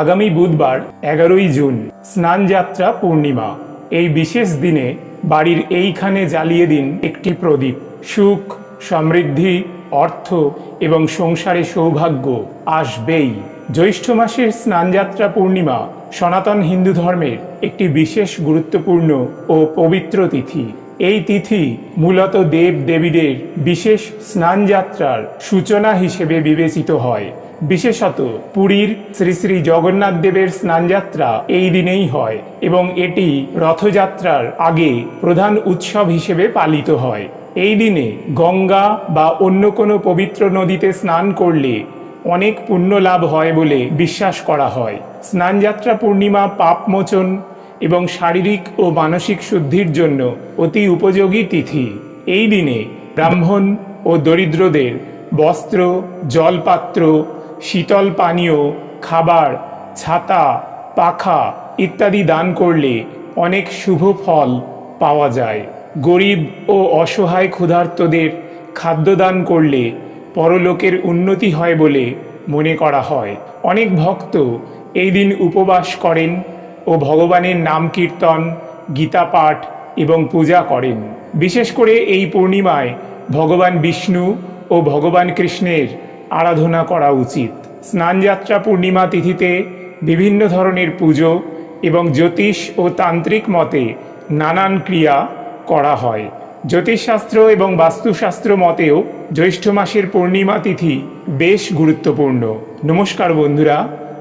আগামী বুধবার, এগারোই জুন, স্নানযাত্রা পূর্ণিমা। এই বিশেষ দিনে বাড়ির এইখানে জ্বালিয়ে দিন একটি প্রদীপ। সুখ, সমৃদ্ধি, অর্থ এবং সংসারে সৌভাগ্য আসবেই। জ্যৈষ্ঠ মাসের স্নানযাত্রা পূর্ণিমা সনাতন হিন্দু ধর্মের একটি বিশেষ গুরুত্বপূর্ণ ও পবিত্র তিথি। এই তিথি মূলত দেব দেবীদের বিশেষ স্নানযাত্রার সূচনা হিসেবে বিবেচিত হয়। বিশেষত পুরীর শ্রী শ্রী জগন্নাথ দেবের স্নানযাত্রা এই দিনেই হয় এবং এটি রথযাত্রার আগে প্রধান উৎসব হিসেবে পালিত হয়। এই দিনে গঙ্গা বা অন্য কোনো পবিত্র নদীতে স্নান করলে অনেক পুণ্য লাভ হয় বলে বিশ্বাস করা হয়। স্নানযাত্রা পূর্ণিমা পাপমোচন এবং শারীরিক ও মানসিক শুদ্ধির জন্য অতি উপযোগী তিথি। এই দিনে ব্রাহ্মণ ও দরিদ্রদের বস্ত্র, জলপাত্র শীতল পানীয়, খাবার, ছাতা, পাখা ইত্যাদি দান করলে অনেক শুভ ফল পাওয়া যায়। গরিব ও অসহায় ক্ষুধার্তদের খাদ্যদান করলে পরলোকের উন্নতি হয় বলে মনে করা হয়। অনেক ভক্ত এই দিন উপবাস করেন ও ভগবানের নাম কীর্তন, গীতা পাঠ এবং পূজা করেন। বিশেষ করে এই পূর্ণিমায় ভগবান বিষ্ণু ও ভগবান কৃষ্ণের আরাধনা করা উচিত। স্নানযাত্রা পূর্ণিমা তিথিতে বিভিন্ন ধরনের পুজো এবং জ্যোতিষ ও তান্ত্রিক মতে নানান ক্রিয়া করা হয়। জ্যোতিষশাস্ত্র এবং বাস্তুশাস্ত্র মতেও জ্যৈষ্ঠ মাসের পূর্ণিমা তিথি বেশ গুরুত্বপূর্ণ। নমস্কার বন্ধুরা,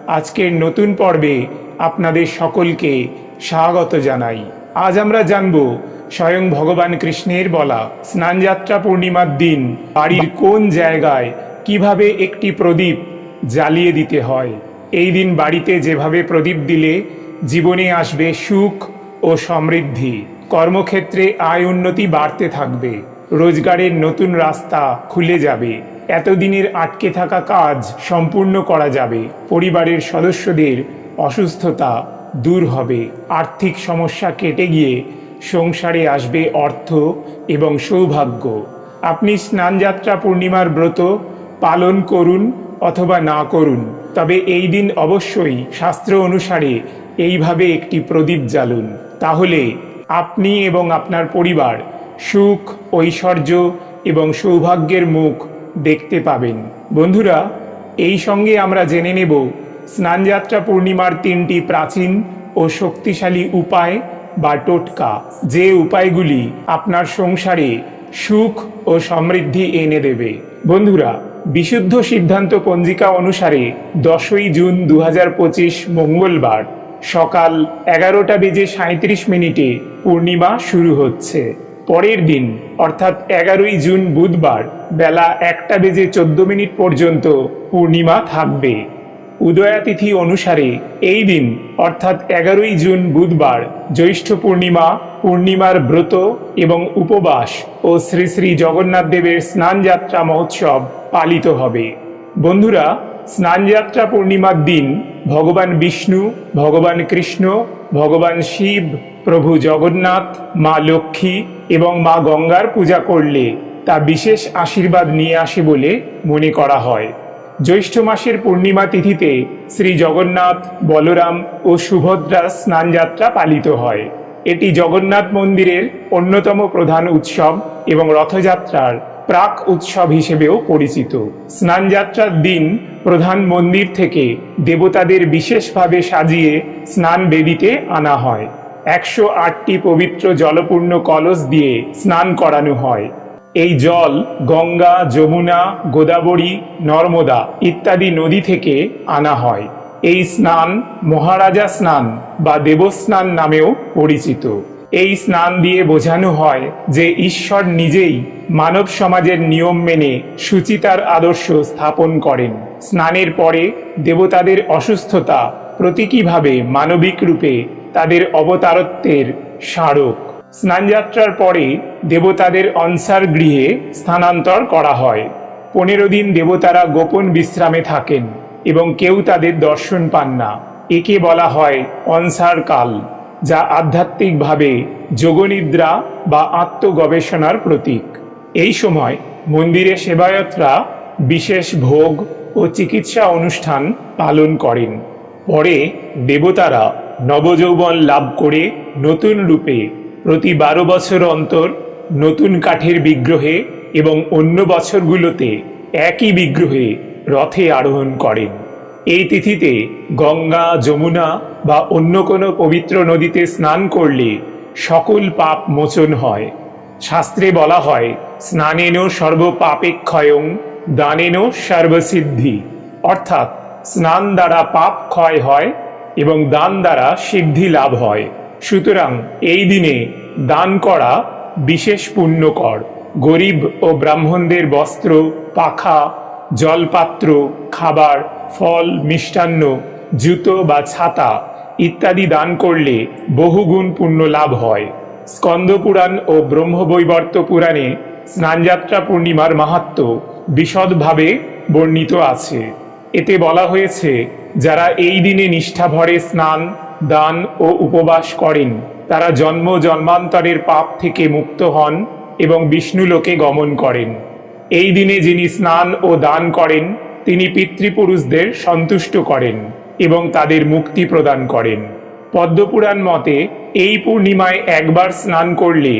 আজকের নতুন পর্বে আপনাদের সকলকে স্বাগত জানাই। আজ আমরা জানব স্বয়ং ভগবান কৃষ্ণের বলা স্নানযাত্রা পূর্ণিমার দিন, বাড়ির কোন জায়গায় কীভাবে একটি প্রদীপ জ্বালিয়ে দিতে হয়। এই দিন বাড়িতে যেভাবে প্রদীপ দিলে, জীবনে আসবে সুখ ও সমৃদ্ধি। কর্মক্ষেত্রে আয় উন্নতি বাড়তে থাকবে। রোজগারের নতুন রাস্তা খুলে যাবে। এতদিনের আটকে থাকা কাজ সম্পূর্ণ করা যাবে। পরিবারের সদস্যদের অসুস্থতা দূর হবে। আর্থিক সমস্যা কেটে গিয়ে সংসারে আসবে অর্থ এবং সৌভাগ্য। আপনি স্নানযাত্রা পূর্ণিমার ব্রত পালন করুন অথবা না করুন, তবে এই দিন অবশ্যই শাস্ত্র অনুসারে এইভাবে একটি প্রদীপ জ্বালুন। তাহলে আপনি এবং আপনার পরিবার সুখ, ঐশ্বর্য এবং সৌভাগ্যের মুখ দেখতে পাবেন। বন্ধুরা, এই সঙ্গে আমরা জেনে নেব স্নানযাত্রা পূর্ণিমার তিনটি প্রাচীন ও শক্তিশালী উপায় বা টোটকা। যে উপায়গুলি আপনার সংসারে সুখ ও সমৃদ্ধি এনে দেবে। বন্ধুরা বিশুদ্ধ সিদ্ধান্ত পঞ্জিকা অনুসারে দশই জুন দু হাজার পঁচিশ মঙ্গলবার সকাল এগারোটা বেজে সাঁত্রিশ মিনিটে পূর্ণিমা শুরু হচ্ছে। পরের দিন, অর্থাৎ এগারোই জুন বুধবার বেলা একটা বেজে চোদ্দ মিনিট পর্যন্ত পূর্ণিমা থাকবে। উদয়াতিথি অনুসারে এই দিন, অর্থাৎ এগারোই জুন বুধবার, জ্যৈষ্ঠ পূর্ণিমা পূর্ণিমার ব্রত এবং উপবাস ও শ্রী শ্রী জগন্নাথ দেবের স্নানযাত্রা মহোৎসব পালিত হবে। বন্ধুরা, স্নানযাত্রা পূর্ণিমার দিন ভগবান বিষ্ণু, ভগবান কৃষ্ণ, ভগবান শিব, প্রভু জগন্নাথ, মা লক্ষ্মী এবং মা গঙ্গার পূজা করলে তা বিশেষ আশীর্বাদ নিয়ে আসে বলে মনে করা হয়। জ্যৈষ্ঠ মাসের পূর্ণিমা তিথিতে শ্রী জগন্নাথ, বলরাম ও সুভদ্রার স্নানযাত্রা পালিত হয়। এটি জগন্নাথ মন্দিরের অন্যতম প্রধান উৎসব এবং রথযাত্রার প্রাক উৎসব হিসেবেও পরিচিত। স্নানযাত্রার দিন প্রধান মন্দির থেকে দেবতাদের বিশেষভাবে সাজিয়ে স্নান বেদিতে আনা হয়। একশো আটটি পবিত্র জলপূর্ণ কলস দিয়ে স্নান করানো হয়। এই জল গঙ্গা, যমুনা, গোদাবরী, নর্মদা ইত্যাদি নদী থেকে আনা হয়। এই স্নান মহারাজা স্নান বা দেবস্নান নামেও পরিচিত। এই স্নান দিয়ে বোঝানো হয় যে ঈশ্বর নিজেই মানব সমাজের নিয়ম মেনে সুচিতার আদর্শ স্থাপন করেন। স্নানের পরে দেবতাদের অসুস্থতা প্রতীকীভাবে মানবিক রূপে তাদের অবতারত্বের স্মারক। স্নানযাত্রার পরে দেবতাদের অনসার গৃহে স্থানান্তর করা হয়। পনেরো দিন দেবতারা গোপন বিশ্রামে থাকেন। এবং কেউ তাদের দর্শন পান না। একে বলা হয় অনসার কাল, যা আধ্যাত্মিকভাবে যোগনিদ্রা বা আত্মগবেষণার প্রতীক। এই সময় মন্দিরে সেবায়তরা বিশেষ ভোগ ও চিকিৎসা অনুষ্ঠান পালন করেন। পরে দেবতারা নবযৌবন লাভ করে নতুন রূপে প্রতি বারো বছর অন্তর নতুন কাঠের বিগ্রহে এবং অন্য বছরগুলোতে একই বিগ্রহে রথে আরোহণ করেন। এই তিথিতে গঙ্গা, যমুনা বা অন্য কোনো পবিত্র নদীতে স্নান করলে সকল পাপ মোচন হয়। শাস্ত্রে বলা হয় স্নানেন সর্বপাপেক্ষয়ং দানেন সর্বসিদ্ধি। অর্থাৎ স্নান দ্বারা পাপ ক্ষয় হয় এবং দান দ্বারা সিদ্ধি লাভ হয়। সুতরাং এই দিনে দান করা বিশেষ পুণ্যকর। গরিব ও ব্রাহ্মণদের বস্ত্র, পাখা জলপাত্র, খাবার, ফল, মিষ্টান্ন, জুতো বা ছাতা ইত্যাদি দান করলে বহুগুণ পুণ্য লাভ হয়। স্কন্দ পুরাণ ও ব্রহ্মবৈবর্ত পুরাণে স্নানযাত্রা পূর্ণিমার মাহাত্ম বিশদভাবে বর্ণিত আছে। এতে বলা হয়েছে, যারা এই দিনে নিষ্ঠাভরে স্নান, দান ও উপবাস করেন, তারা জন্ম জন্মান্তরের পাপ থেকে মুক্ত হন এবং বিষ্ণুলোকে গমন করেন। এই দিনে যিনি স্নান ও দান করেন, তিনি পিতৃপুরুষদের সন্তুষ্ট করেন এবং তাদের মুক্তি প্রদান করেন। পদ্মপুরাণ মতে, এই পূর্ণিমায় একবার স্নান করলে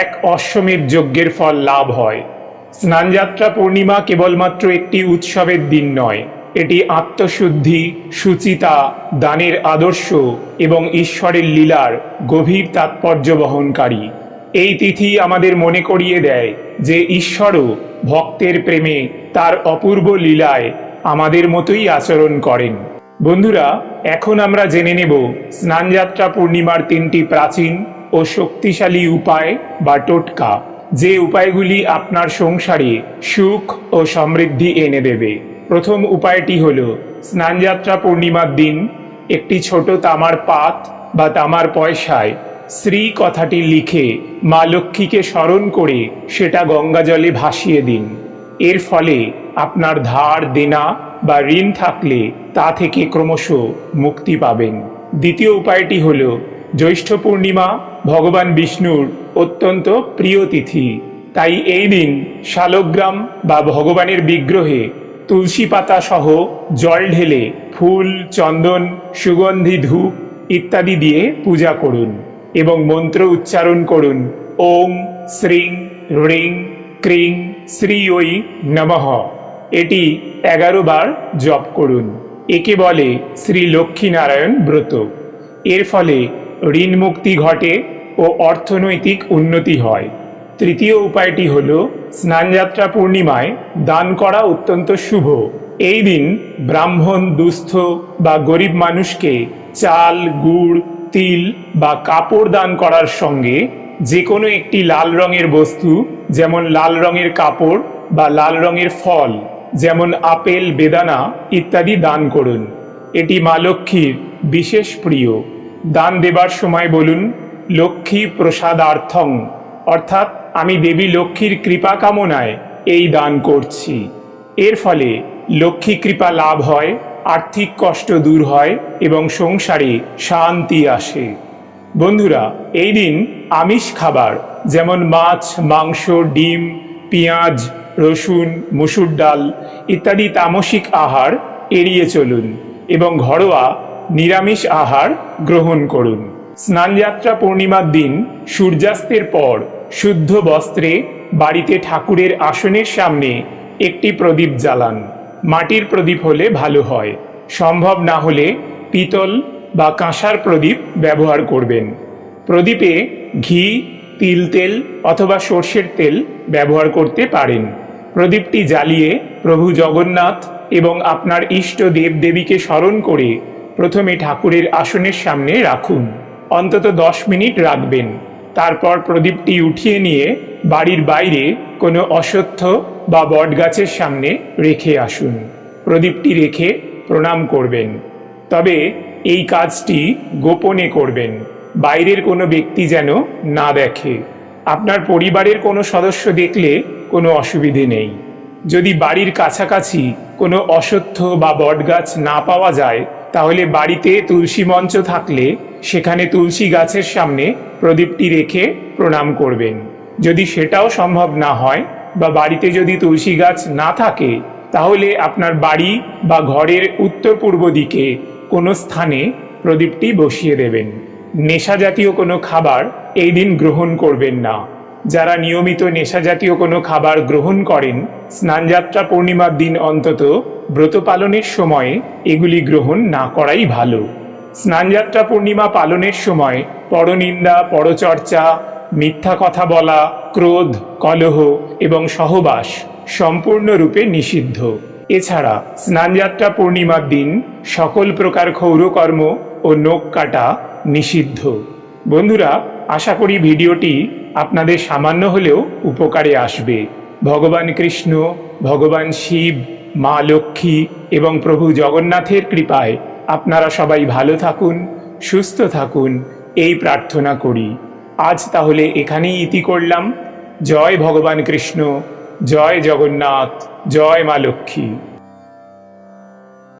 এক অশ্বমেধ যজ্ঞের ফল লাভ হয়। স্নানযাত্রা পূর্ণিমা কেবলমাত্র একটি উৎসবের দিন নয়, এটি আত্মশুদ্ধি, সুচিতা, দানের আদর্শ এবং ঈশ্বরের লীলার গভীর তাৎপর্য বহনকারী। এই তিথি আমাদের মনে করিয়ে দেয় যে ঈশ্বরও ভক্তের প্রেমে তার অপূর্ব লীলায় আমাদের মতোই আচরণ করেন। বন্ধুরা, এখন আমরা জেনে নেব স্নানযাত্রা পূর্ণিমার তিনটি প্রাচীন ও শক্তিশালী উপায় বা টোটকা, যে উপায়গুলি আপনার সংসারে সুখ ও সমৃদ্ধি এনে দেবে। প্রথম উপায়টি হল, স্নানযাত্রা পূর্ণিমার দিন একটি ছোট তামার পাত বা তামার পয়সায় শ্রী কথাটি লিখে মা লক্ষ্মীকে স্মরণ করে সেটা গঙ্গা জলে ভাসিয়ে দিন। এর ফলে আপনার ধার, দেনা বা ঋণ থাকলে তা থেকে ক্রমশ মুক্তি পাবেন। দ্বিতীয় উপায়টি হল, জ্যৈষ্ঠ পূর্ণিমা ভগবান বিষ্ণুর অত্যন্ত প্রিয় তিথি। তাই এই দিন শালগ্রাম বা ভগবানের বিগ্রহে তুলসী পাতা সহ জল ঢেলে ফুল, চন্দন, সুগন্ধি, ধূপ ইত্যাদি দিয়ে পূজা করুন। এবং মন্ত্র উচ্চারণ করুন। ওম, শ্রীং হ্রিং ক্রিং শ্রী ওই নমঃ। এটি এগারো বার জপ করুন। একে বলে শ্রী লক্ষ্মীনারায়ণ ব্রত। এর ফলে ঋণ মুক্তি ঘটে ও অর্থনৈতিক উন্নতি হয়। তৃতীয় উপায়টি হল স্নানযাত্রা পূর্ণিমায় দান করা অত্যন্ত শুভ। এই দিন ব্রাহ্মণ, দুস্থ বা গরিব মানুষকে চাল, গুড় তিল বা কাপড় দান করার সঙ্গে যে কোনো একটি লাল রঙের বস্তু, যেমন লাল রঙের কাপড় বা লাল রঙের ফল, যেমন আপেল, বেদানা ইত্যাদি দান করুন। এটি মা লক্ষ্মীর বিশেষ প্রিয়। দান দেবার সময় বলুন, লক্ষ্মী প্রসাদার্থং। অর্থাৎ, আমি দেবী লক্ষ্মীর কৃপা কামনায় এই দান করছি। এর ফলে লক্ষ্মী কৃপা লাভ হয়। আর্থিক কষ্ট দূর হয় এবং সংসারে শান্তি আসে। বন্ধুরা, এই দিন আমিষ খাবার যেমন মাছ, মাংস, ডিম, পেঁয়াজ, রসুন, মসুর ডাল ইত্যাদি তামসিক আহার এড়িয়ে চলুন এবং ঘরোয়া নিরামিষ আহার গ্রহণ করুন। স্নানযাত্রা পূর্ণিমার দিন সূর্যাস্তের পর শুদ্ধ বস্ত্রে বাড়িতে ঠাকুরের আসনের সামনে একটি প্রদীপ জ্বালান। মাটির প্রদীপ হলে ভালো হয়। সম্ভব না হলে পিতল বা কাঁসার প্রদীপ ব্যবহার করবেন। প্রদীপে ঘি, তিল তেল অথবা সর্ষের তেল ব্যবহার করতে পারেন। প্রদীপটি জ্বালিয়ে প্রভু জগন্নাথ এবং আপনার ইষ্ট দেব দেবীকে স্মরণ করে প্রথমে ঠাকুরের আসনের সামনে রাখুন। অন্তত দশ মিনিট রাখবেন। তারপর প্রদীপটি উঠিয়ে নিয়ে বাড়ির বাইরে কোনো অশ্বত্থ বা বটগাছের সামনে রেখে আসুন। প্রদীপটি রেখে প্রণাম করবেন। তবে এই কাজটি গোপনে করবেন। বাইরের কোনো ব্যক্তি যেন না দেখে। আপনার পরিবারের কোনো সদস্য দেখলে কোনো অসুবিধে নেই। যদি বাড়ির কাছাকাছি কোনো অশ্বত্থ বা বটগাছ না পাওয়া যায়, তাহলে বাড়িতে তুলসী মঞ্চ থাকলে সেখানে তুলসী গাছের সামনে প্রদীপটি রেখে প্রণাম করবেন। যদি সেটাও সম্ভব না হয় বা বাড়িতে যদি তুলসী গাছ না থাকে, তাহলে আপনার বাড়ি বা ঘরের উত্তর পূর্ব দিকে কোনো স্থানে প্রদীপটি বসিয়ে দেবেন। নেশা জাতীয় কোনো খাবার এই দিন গ্রহণ করবেন না। যারা নিয়মিত নেশা জাতীয় কোনো খাবার গ্রহণ করেন, স্নানযাত্রা পূর্ণিমার দিন অন্তত ব্রত পালনের সময় এগুলি গ্রহণ না করাই ভালো। স্নানযাত্রা পূর্ণিমা পালনের সময় পরনিন্দা, পরচর্চা মিথ্যা কথা বলা, ক্রোধ, কলহ এবং সহবাস সম্পূর্ণরূপে নিষিদ্ধ। এছাড়া, স্নানযাত্রা পূর্ণিমার দিন সকল প্রকার ক্ষৌরকর্ম ও নখ কাটা নিষিদ্ধ। বন্ধুরা, আশা করি ভিডিওটি আপনাদের সামান্য হলেও উপকারে আসবে। ভগবান কৃষ্ণ, ভগবান শিব, মা লক্ষ্মী এবং প্রভু জগন্নাথের কৃপায় আপনারা সবাই ভালো থাকুন, সুস্থ থাকুন, এই প্রার্থনা করি। আজ তাহলে এখানেই ইতি করলাম। জয় ভগবান কৃষ্ণ জয় জগন্নাথ জয় মা লক্ষ্মী।